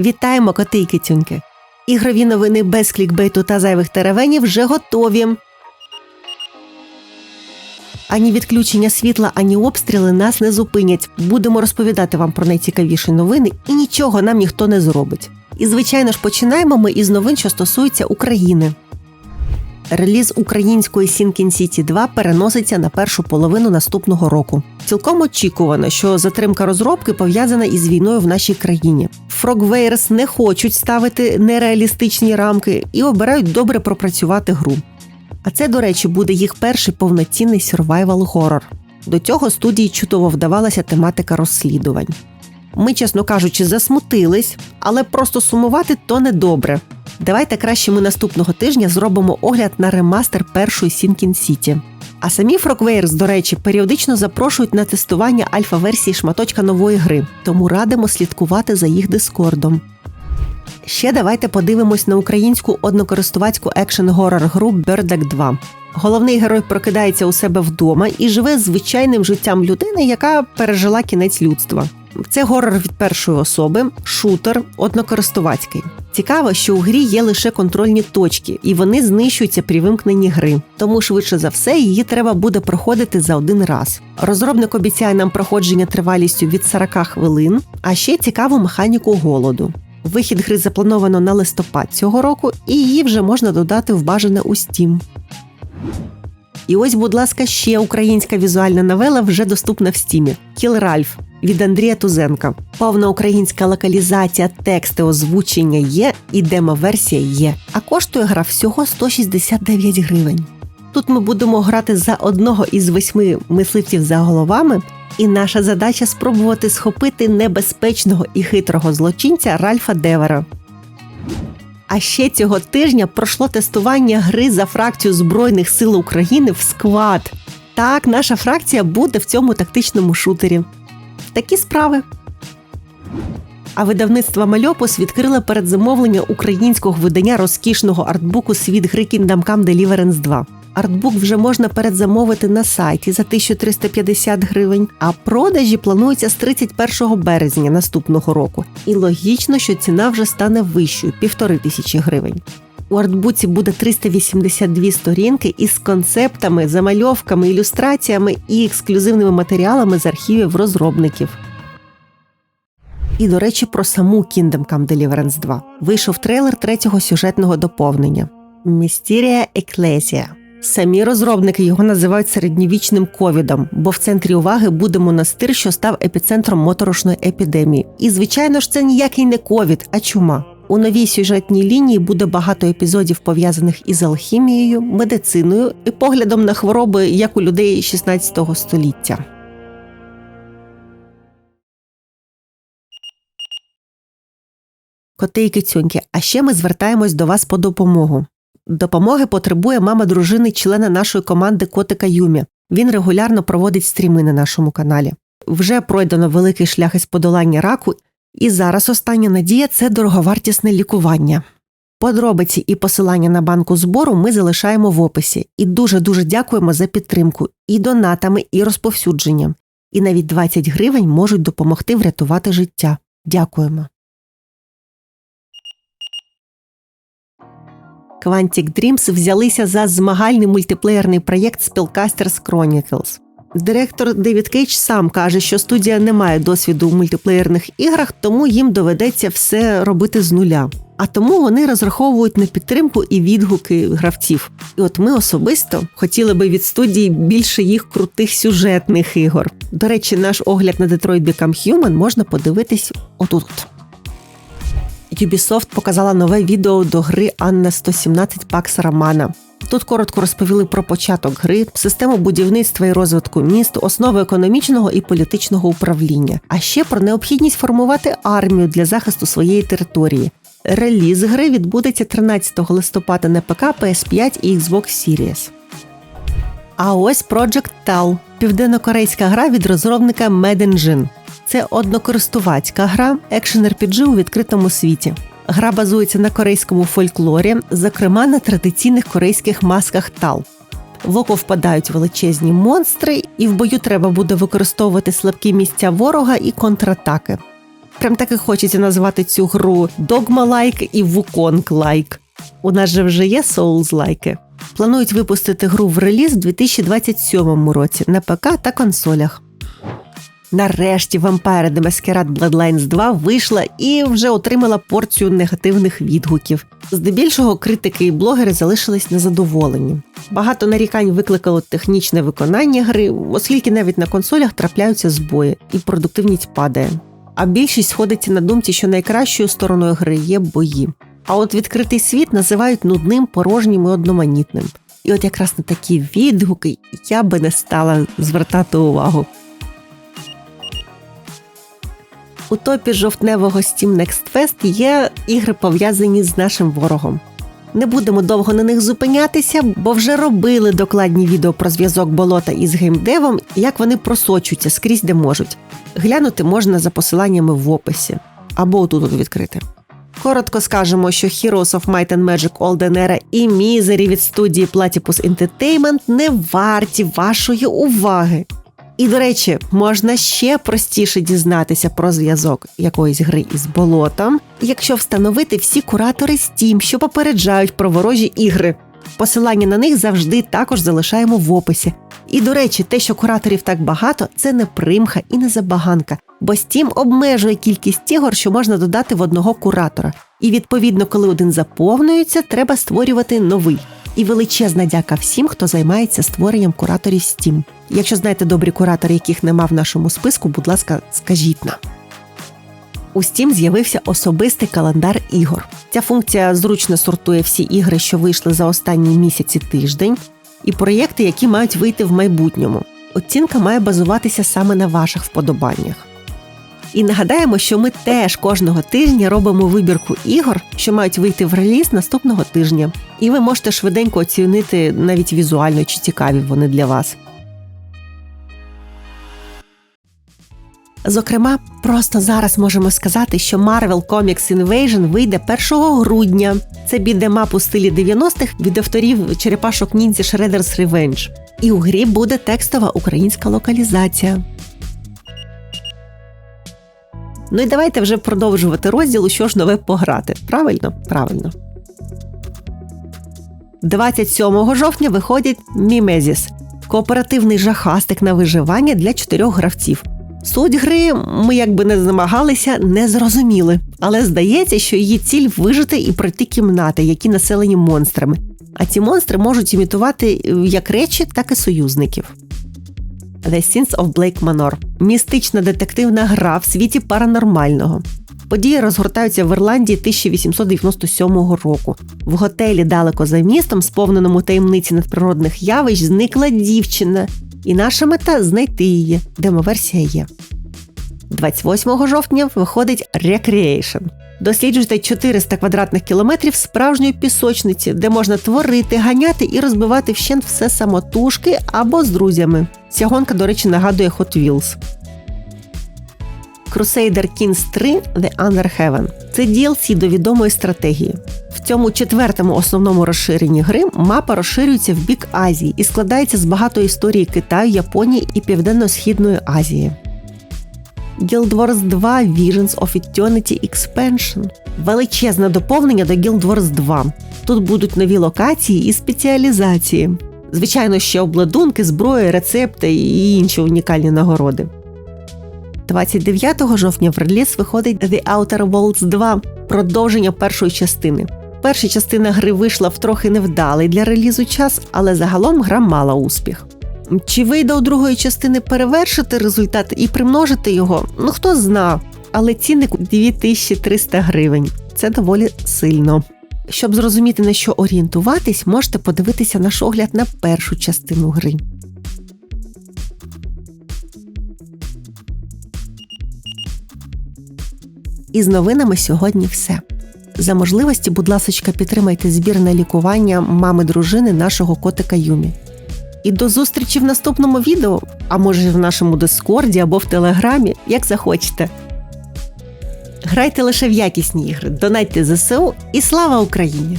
Вітаємо, коти і кицюньки! Ігрові новини без клікбейту та зайвих теревенів вже готові. Ані відключення світла, ані обстріли нас не зупинять. Будемо розповідати вам про найцікавіші новини, і нічого нам ніхто не зробить. І, звичайно ж, починаємо ми із новин, що стосуються України. Реліз української Sinking City 2 переноситься на першу половину наступного року. Цілком очікувано, що затримка розробки пов'язана із війною в нашій країні. Frogwares не хочуть ставити нереалістичні рамки і обирають добре пропрацювати гру. А це, до речі, буде їх перший повноцінний хорор. До цього студії чудово вдавалася тематика розслідувань. Ми, чесно кажучи, засмутились, але просто сумувати то недобре. Давайте краще ми наступного тижня зробимо огляд на ремастер першої Sinking City. А самі Frogwares, до речі, періодично запрошують на тестування альфа-версії шматочка нової гри, тому радимо слідкувати за їх дискордом. Ще давайте подивимось на українську однокористувацьку екшен горор гру Birdek 2. Головний герой прокидається у себе вдома і живе звичайним життям людини, яка пережила кінець людства. Це горор від першої особи, шутер, однокористувацький. Цікаво, що у грі є лише контрольні точки, і вони знищуються при вимкненні гри. Тому швидше за все її треба буде проходити за один раз. Розробник обіцяє нам проходження тривалістю від 40 хвилин, а ще цікаву механіку голоду. Вихід гри заплановано на листопад цього року, і її вже можна додати в бажане у Steam. І ось, будь ласка, ще українська візуальна новела вже доступна в стімі Кіл Ральф від Андрія Тузенка. Повна українська локалізація, тексти, озвучення є, і демо-версія є. А коштує гра всього 169 гривень. Тут ми будемо грати за одного із восьми мисливців за головами, і наша задача спробувати схопити небезпечного і хитрого злочинця Ральфа Девера. А ще цього тижня пройшло тестування гри за фракцію Збройних сил України в сквад. Так, наша фракція буде в цьому тактичному шутері. Такі справи. А видавництво Мальопус відкрило передзамовлення українського видання розкішного артбуку Світ гри Kingdom Come Deliverance 2. Артбук вже можна передзамовити на сайті за 1350 гривень, а продажі плануються з 31 березня наступного року. І логічно, що ціна вже стане вищою півтори тисячі гривень. У артбуці буде 382 сторінки із концептами, замальовками, ілюстраціями і ексклюзивними матеріалами з архівів розробників. І, до речі, про саму Kingdom Come Deliverance 2. Вийшов трейлер третього сюжетного доповнення Містерія Еклезія. Самі розробники його називають середньовічним ковідом, бо в центрі уваги буде монастир, що став епіцентром моторошної епідемії. І, звичайно ж, це ніякий не ковід, а чума. У новій сюжетній лінії буде багато епізодів пов'язаних із алхімією, медициною і поглядом на хвороби, як у людей 16 століття. Коти і кицюньки, а ще ми звертаємось до вас по допомогу. Допомоги потребує мама дружини члена нашої команди Котика Юмі. Він регулярно проводить стріми на нашому каналі. Вже пройдено великий шлях із подолання раку, і зараз остання надія це дороговартісне лікування. Подробиці і посилання на банку збору ми залишаємо в описі і дуже дуже дякуємо за підтримку і донатами, і розповсюдженням. І навіть 20 гривень можуть допомогти врятувати життя. Дякуємо. Quantic Dreams взялися за змагальний мультиплеєрний проєкт Spellcasters Chronicles. Директор Девід Кейдж сам каже, що студія не має досвіду у мультиплеєрних іграх, тому їм доведеться все робити з нуля. А тому вони розраховують на підтримку і відгуки гравців. І от ми особисто хотіли би від студії більше їх крутих сюжетних ігор. До речі, наш огляд на Detroit Become Human можна подивитись отут. Ubisoft показала нове відео до гри Анна 117 Пакс Романа. Тут коротко розповіли про початок гри, систему будівництва і розвитку міст, основи економічного і політичного управління, а ще про необхідність формувати армію для захисту своєї території. Реліз гри відбудеться 13 листопада на ПК, PS5 і Xbox Series. А ось Project Tal – південнокорейська гра від розробника Mad Engine. Це однокористувацька гра, екшен RPG у відкритому світі. Гра базується на корейському фольклорі, зокрема на традиційних корейських масках тал. В око впадають величезні монстри, і в бою треба буде використовувати слабкі місця ворога і контратаки. Прям так і хочеться назвати цю гру Dogma-like і Wukong-like. У нас же вже є Souls-like. Планують випустити гру в реліз в 2027 році на ПК та консолях. Нарешті Vampire The Masquerade Bloodlines 2 вийшла і вже отримала порцію негативних відгуків. Здебільшого критики і блогери залишились незадоволені. Багато нарікань викликало технічне виконання гри, оскільки навіть на консолях трапляються збої, і продуктивність падає. А більшість сходиться на думці, що найкращою стороною гри є бої. А от відкритий світ називають нудним, порожнім і одноманітним. І от якраз на такі відгуки я би не стала звертати увагу. У топі жовтневого Steam Next Fest є ігри пов'язані з нашим ворогом. Не будемо довго на них зупинятися, бо вже робили докладні відео про зв'язок болота із геймдевом як вони просочуються скрізь де можуть. Глянути можна за посиланнями в описі або отут відкрити. Коротко скажемо, що Heroes of Might and Magic Olden Era і Misery від студії Platypus Entertainment не варті вашої уваги. І, до речі, можна ще простіше дізнатися про зв'язок якоїсь гри із болотом, якщо встановити всі куратори Steam, що попереджають про ворожі ігри. Посилання на них завжди також залишаємо в описі. І, до речі, те, що кураторів так багато, це не примха і не забаганка, бо Steam обмежує кількість ігор, що можна додати в одного куратора. І відповідно, коли один заповнюється, треба створювати новий. І величезна дяка всім, хто займається створенням кураторів Steam. Якщо знаєте добрі куратори, яких нема в нашому списку, будь ласка, скажіть нам. У Steam з'явився особистий календар ігор. Ця функція зручно сортує всі ігри, що вийшли за останні місяці тиждень, і проєкти, які мають вийти в майбутньому. Оцінка має базуватися саме на ваших вподобаннях. І нагадаємо, що ми теж кожного тижня робимо вибірку ігор, що мають вийти в реліз наступного тижня. І ви можете швиденько оцінити навіть візуально, чи цікаві вони для вас. Зокрема, просто зараз можемо сказати, що Marvel Comics Invasion вийде 1 грудня. Це бідемап у стилі 90-х від авторів черепашок ніндзя Shredder's Revenge. І у грі буде текстова українська локалізація. Ну і давайте вже продовжувати розділ, що ж нове пограти. Правильно? Правильно. 27 жовтня виходить Мімезіс кооперативний жахастик на виживання для чотирьох гравців. Суть гри ми якби не намагалися, не зрозуміли, але здається, що її ціль вижити і пройти кімнати, які населені монстрами. А ці монстри можуть імітувати е, як речі, так і союзників. The Sins of Blake Manor – містична детективна гра в світі паранормального. Події розгортаються в Ірландії 1897 року. В готелі далеко за містом, сповненому таємниці надприродних явищ, зникла дівчина, і наша мета знайти її. Демоверсія є. 28 жовтня виходить Recreation. Досліджуйте 400 квадратних кілометрів справжньої пісочниці, де можна творити, ганяти і розбивати вщент все самотужки або з друзями. Ця гонка, до речі, нагадує Hot Wheels. Crusader Kings 3 The Under Heaven це DLC до відомої стратегії. Цьому четвертому основному розширенні гри мапа розширюється в бік Азії і складається з багато історії Китаю, Японії і Південно-Східної Азії. Guild Wars 2 Visions of Eternity Expansion величезне доповнення до Guild Wars 2. Тут будуть нові локації і спеціалізації. Звичайно, ще обладунки, зброя, рецепти і інші унікальні нагороди. 29 жовтня в реліз виходить The Outer Worlds 2 продовження першої частини. Перша частина гри вийшла в трохи невдалий для релізу час, але загалом гра мала успіх. Чи вийде у другої частини перевершити результат і примножити його? Ну хто зна. Але цінник 2300 гривень. Це доволі сильно. Щоб зрозуміти на що орієнтуватись, можете подивитися наш огляд на першу частину гри. І з новинами сьогодні все. За можливості, будь ласка, підтримайте збір на лікування мами дружини нашого котика Юмі. І до зустрічі в наступному відео, а може в нашому дискорді або в телеграмі, як захочете. Грайте лише в якісні ігри, донайте ЗСУ і слава Україні!